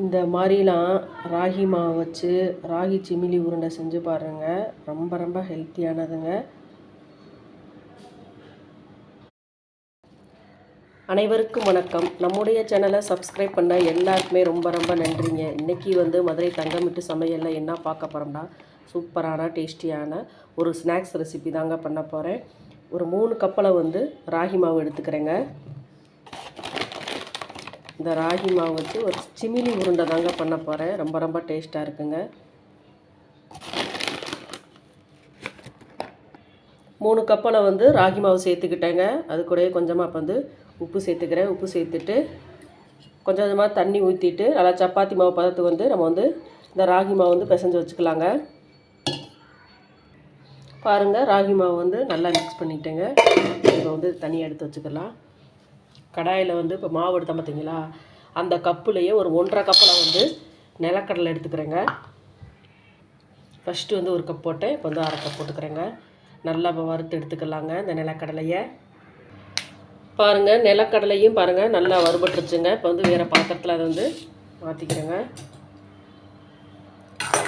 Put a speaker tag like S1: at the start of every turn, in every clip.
S1: இந்த மாதிரிலாம் ராகி மாவு வச்சு ராகி சிமிலி உருண்டை செஞ்சு பாருங்கள் ரொம்ப ரொம்ப ஹெல்த்தியானதுங்க. அனைவருக்கும் வணக்கம். நம்முடைய சேனலை சப்ஸ்கிரைப் பண்ண எல்லாருக்குமே ரொம்ப ரொம்ப நன்றிங்க. இன்றைக்கி வந்து மதுரை தங்கமிட்டு சமையலில் என்ன பார்க்க போகிறோம்னா சூப்பரான டேஸ்டியான ஒரு ஸ்நாக்ஸ் ரெசிபி தாங்க பண்ண போகிறேன் ஒரு மூணு கப்பலை வந்து ராகி மாவு எடுத்துக்கிறேங்க. இந்த ராகி மாவு வச்சு ஒரு சிமிலி உருண்டை தாங்க பண்ண போகிறேன் ரொம்ப ரொம்ப டேஸ்ட்டாக இருக்குங்க. மூணு கப்பலை வந்து ராகி மாவு சேர்த்துக்கிட்டேங்க. அது கூடயே கொஞ்சமாக இப்போ வந்து உப்பு சேர்த்துக்கிறேன். உப்பு சேர்த்துட்டு கொஞ்சம் கொஞ்சமாக தண்ணி ஊற்றிட்டு நல்லா சப்பாத்தி மாவு பதத்துக்கு வந்து நம்ம வந்து இந்த ராகி மாவு வந்து பிசைஞ்சு வச்சுக்கலாங்க. பாருங்கள் ராகி மாவு வந்து நல்லா மிக்ஸ் பண்ணிட்டேங்க. இப்போ வந்து தனியாக எடுத்து வச்சுக்கலாம். கடாயில் வந்து இப்போ மாவு எடுத்தோம் பார்த்தீங்களா அந்த கப்புலையே ஒரு ஒன்றரை கப்பில் வந்து நிலக்கடலை எடுத்துக்கிறேங்க. ஃபஸ்ட்டு வந்து ஒரு கப் போட்டேன் இப்போ வந்து அரை கப் போட்டுக்கிறேங்க. நல்லா வறுத்து எடுத்துக்கலாங்க இந்த நிலக்கடலையை. பாருங்கள் நிலக்கடலையும் பாருங்கள் நல்லா வறுபட்டுருச்சுங்க. இப்போ வந்து வேறு பாத்திரத்தில் அதை வந்து மாற்றிக்கிறேங்க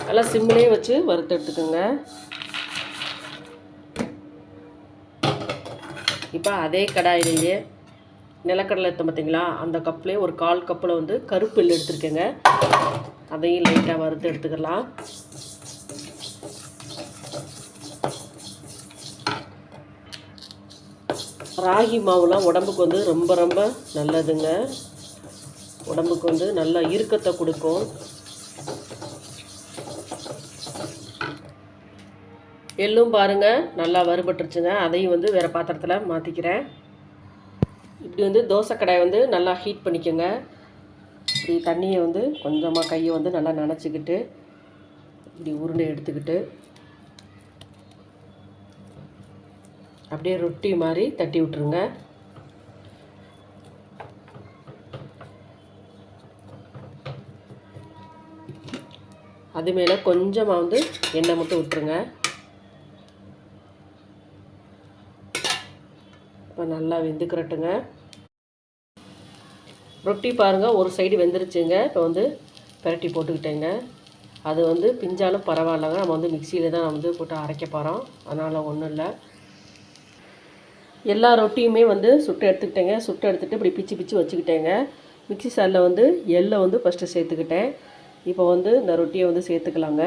S1: நல்லா சிம்மிலே வச்சு வறுத்து எடுத்துக்கோங்க. இப்போ அதே கடாயிலேயே நிலக்கடலை எடுத்தோம் பார்த்தீங்களா? அந்த கப்லேயே ஒரு கால் கப்பில் வந்து கருப்பு எள் எடுத்துருக்கேங்க. அதையும் லைட்டாக வறுத்து எடுத்துக்கலாம். ராகி மாவுலாம் உடம்புக்கு வந்து ரொம்ப ரொம்ப நல்லதுங்க. உடம்புக்கு வந்து நல்லா இறுக்கத்தை கொடுக்கும். எள்ளும் பாருங்கள் நல்லா வறுபட்டுருச்சுங்க. அதையும் வந்து வேறு பாத்திரத்தில் மாற்றிக்கிறேன் இப்படி வந்து தோசை கடாயை வந்து நல்லா ஹீட் பண்ணிக்கோங்க. இப்படி தண்ணியை வந்து கொஞ்சமாக கையை வந்து நல்லா நனைச்சிக்கிட்டு இப்படி உருண்டை எடுத்துக்கிட்டு அப்படியே ரொட்டி மாதிரி தட்டி விட்ருங்க அது மேலே கொஞ்சமாக வந்து எண்ணெய் மட்டும் விட்டுருங்க. இப்போ நல்லா வெந்துக்கிறட்டுங்க ரொட்டி பாருங்கள் ஒரு சைடு வெந்துருச்சுங்க. இப்போ வந்து பிரட்டி போட்டுக்கிட்டேங்க. அது வந்து பிஞ்சாலும் பரவாயில்லைங்க. நம்ம வந்து மிக்சியில் தான் வந்து போட்டு அரைக்க போகிறோம் அதனால் ஒன்றும் இல்லை. எல்லா ரொட்டியுமே வந்து சுட்டு எடுத்துக்கிட்டேங்க. சுட்டு எடுத்துகிட்டு இப்படி பிச்சு பிச்சு வச்சுக்கிட்டேங்க. மிக்சி சாரில் வந்து எள்ளை வந்து ஃபஸ்ட்டு சேர்த்துக்கிட்டேன். இப்போ வந்து இந்த ரொட்டியை வந்து சேர்த்துக்கலாங்க.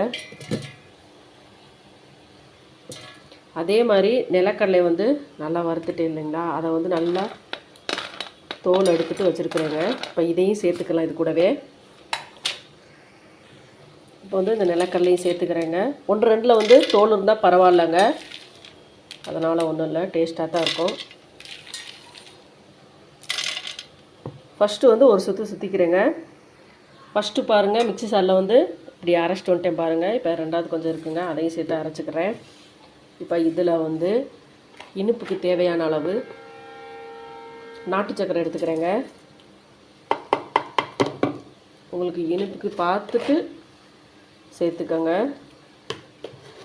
S1: அதே மாதிரி நிலக்கடலை வந்து நல்லா வறுத்துட்டேன் இல்லைங்களா? அதை வந்து நல்லா தோல் எடுத்துகிட்டு வச்சுருக்குறேங்க. இப்போ இதையும் சேர்த்துக்கலாம் இது கூடவே. இப்போ வந்து இந்த நிலக்கடலையும் சேர்த்துக்கிறேங்க. ஒன்று ரெண்டில் வந்து தோல் இருந்தால் பரவாயில்லைங்க. அதனால் ஒன்றும் இல்லை டேஸ்ட்டாக தான் இருக்கும். ஃபஸ்ட்டு வந்து ஒரு சுற்று சுற்றிக்கிறேங்க ஃபஸ்ட்டு பாருங்கள் மிக்சி சாரில் வந்து இப்படி அரைச்சிட்டு வந்துட்டேன் பாருங்கள் இப்போ ரெண்டாவது கொஞ்சம் இருக்குங்க அதையும் சேர்த்து அரைச்சிக்கிறேன். இப்போ இதில் வந்து இனிப்புக்கு தேவையான அளவு நாட்டு சக்கரை எடுத்துக்கிறேங்க. உங்களுக்கு இனிப்புக்கு பார்த்துட்டு சேர்த்துக்கோங்க.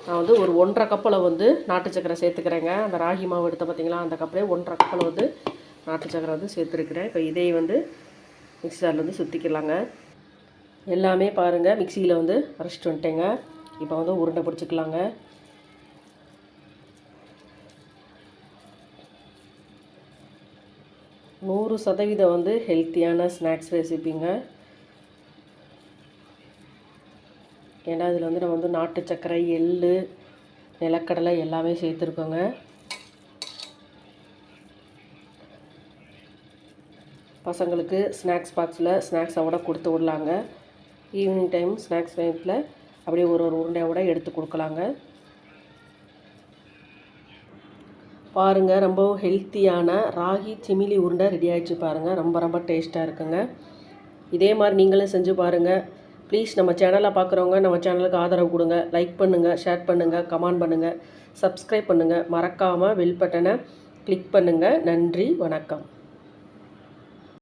S1: நான் வந்து ஒரு ஒன்றரை கப்பில் வந்து நாட்டு சக்கரை சேர்த்துக்கிறேங்க. அந்த ராகி மாவு எடுத்த பார்த்தீங்களா அந்த கப்பிலே ஒன்றரை கப்பில் வந்து நாட்டு சக்கரை வந்து சேர்த்துருக்குறேன். இப்போ இதை வந்து மிக்சி ஜாரில் வந்து சுற்றிக்கலாங்க எல்லாமே பாருங்கள் மிக்சியில் வந்து அரைச்சிட்டு வந்துட்டேங்க. இப்போ வந்து உருண்டை பிடிச்சிக்கலாங்க நூறு சதவீதம் வந்து ஹெல்த்தியான ஸ்நாக்ஸ் ரெசிப்பிங்க ஏன்னா இதில் வந்து நம்ம வந்து நாட்டு சர்க்கரை எள் நிலக்கடலை எல்லாமே சேர்த்துருக்கோங்க. பசங்களுக்கு ஸ்நாக்ஸ் பாக்ஸில் ஸ்நாக்ஸோட கொடுத்து விடலாங்க. ஈவினிங் டைம் ஸ்நாக்ஸ் டைத்தில் அப்படியே ஒரு ஒரு உருண்டையோட எடுத்து கொடுக்கலாங்க. பாருங்கள் ரொம்பவும் ஹெல்த்தியான ராகி சிமிலி உருண்டை ரெடி ஆகிடுச்சு பாருங்கள் ரொம்ப ரொம்ப டேஸ்ட்டாக இருக்குங்க. இதே மாதிரி நீங்களும் செஞ்சு பாருங்கள் ப்ளீஸ் நம்ம சேனலை பார்க்குறவங்க நம்ம சேனலுக்கு ஆதரவு கொடுங்க. லைக் பண்ணுங்கள் ஷேர் பண்ணுங்கள் கமெண்ட் பண்ணுங்கள் சப்ஸ்கிரைப் பண்ணுங்கள் மறக்காமல் பெல் பட்டனை கிளிக் பண்ணுங்கள் நன்றி வணக்கம்.